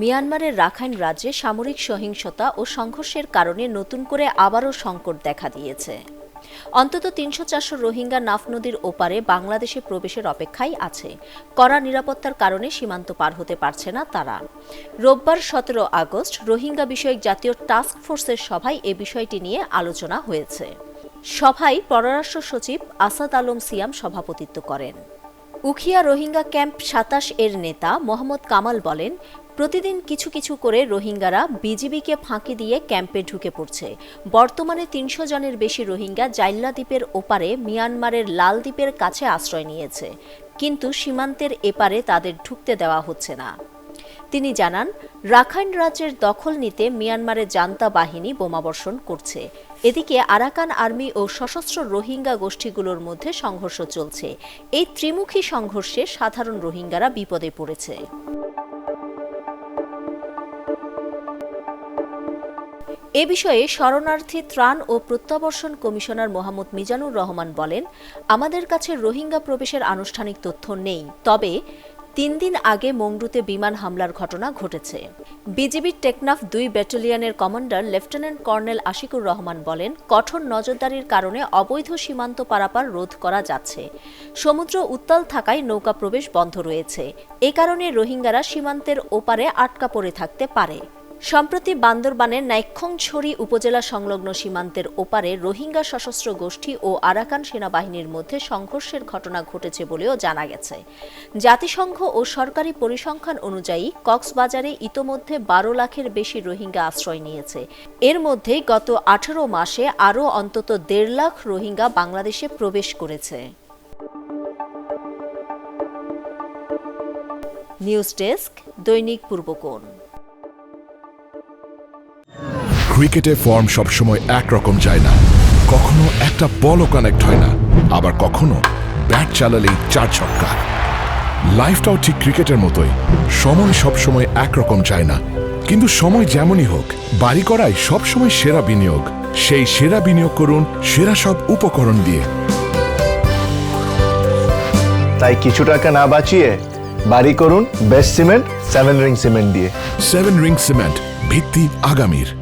মিয়ানমারের রাখাইন রাজ্যে সামরিক সহিংসতা ও সংঘর্ষের কারণে নতুন করে আবারও সংকট দেখা দিয়েছে। অন্তত তিনশো চারশো রোহিঙ্গা নাফ নদীর ওপারে বাংলাদেশে প্রবেশের অপেক্ষায় আছে। কড়া নিরাপত্তার কারণে সীমান্ত পার হতে পারছে না তারা। রোববার সতেরো আগস্ট রোহিঙ্গা বিষয়ক জাতীয় টাস্ক ফোর্সের সভায় এ বিষয়টি নিয়ে আলোচনা হয়েছে। সভায় পররাষ্ট্র সচিব আসাদ আলম সিয়াম সভাপতিত্ব করেন। উখিয়া রোহিঙ্গা ক্যাম্প সাতাশ এর নেতা মোহাম্মদ কামাল বলেন, প্রতিদিন কিছু কিছু করে রোহিঙ্গারা বিজিবিকে ফাঁকি দিয়ে ক্যাম্পে ঢুকে পড়ছে। বর্তমানে তিনশো জনের বেশি রোহিঙ্গা জাইল্লা দ্বীপের ওপারে মিয়ানমারের লাল দ্বীপের কাছে আশ্রয় নিয়েছে। কিন্তু সীমান্তের এপারে তাদের ঢুকতে দেওয়া হচ্ছে না। তিনি জানান, রাখাইন রাজ্যের দখল নিতে মিয়ানমারের জান্তা বাহিনী বোমাবর্ষণ করছে। এদিকে আরাকান আর্মি ও সশস্ত্র রোহিঙ্গা গোষ্ঠীগুলোর মধ্যে সংঘর্ষ চলছে। এই ত্রিমুখী সংঘর্ষে সাধারণ রোহিঙ্গারা বিপদে পড়েছে। এ বিষয়ে শরণার্থী ত্রাণ ও প্রত্যাবর্ষণ কমিশনার মোহাম্মদ মিজানুর রহমান বলেন, আমাদের কাছে রোহিঙ্গা প্রবেশের আনুষ্ঠানিক তথ্য নেই, তবে তিন দিন আগে মংডুতে বিমান হামলার ঘটনা ঘটেছে। বিজিবির টেকনাফ দুই ব্যাটালিয়নের commander lieutenant colonel Ashikur Rahman বলেন, কঠোর নজরদারির কারণে অবৈধ সীমান্ত পারাপার রোধ করা যাচ্ছে। সমুদ্র উত্তাল থাকায় নৌকা প্রবেশ বন্ধ রয়েছে। এ কারণে রোহিঙ্গারা সীমান্তের ওপারে আটকা পড়ে থাকতে পারে। সম্প্রতি বান্দরবানের নাইক্ষংছড়ি উপজেলা সংলগ্ন সীমান্তের ওপারে রোহিঙ্গা সশস্ত্র গোষ্ঠী ও আরাকান সেনাবাহিনীর মধ্যে সংঘর্ষের ঘটনা ঘটেছে বলেও জানা গেছে। জাতিসংঘ ও সরকারি পরিসংখ্যান অনুযায়ী কক্সবাজারে ইতোমধ্যে বারো লাখের বেশি রোহিঙ্গা আশ্রয় নিয়েছে। এর মধ্যে গত আঠারো মাসে আরও অন্তত দেড় লাখ রোহিঙ্গা বাংলাদেশে প্রবেশ করেছে। নিউজ ডেস্ক দৈনিক পূর্বকোণ। ক্রিকেটে ফর্ম সবসময় একরকম যায় না। কখনো একটা বলও কানেক্ট হয় না। আবার কখনো ব্যাট চালালেই চার ছক্কা। লাইফটাও ঠিক ক্রিকেটের মতোই। সময় সবসময় একরকম যায় না। কিন্তু সময় যেমনই হোক বাড়ি করাই সবসময় সেরা বিনিয়োগ। সেই সেরা বিনিয়োগ করুন সেরা সব উপকরণ দিয়ে। তাই কিছু টাকা না বাঁচিয়ে বাড়ি করুন best cement seven ring cement দিয়ে। সেভেন রিং সিমেন্ট ভিত্তি আগামীর।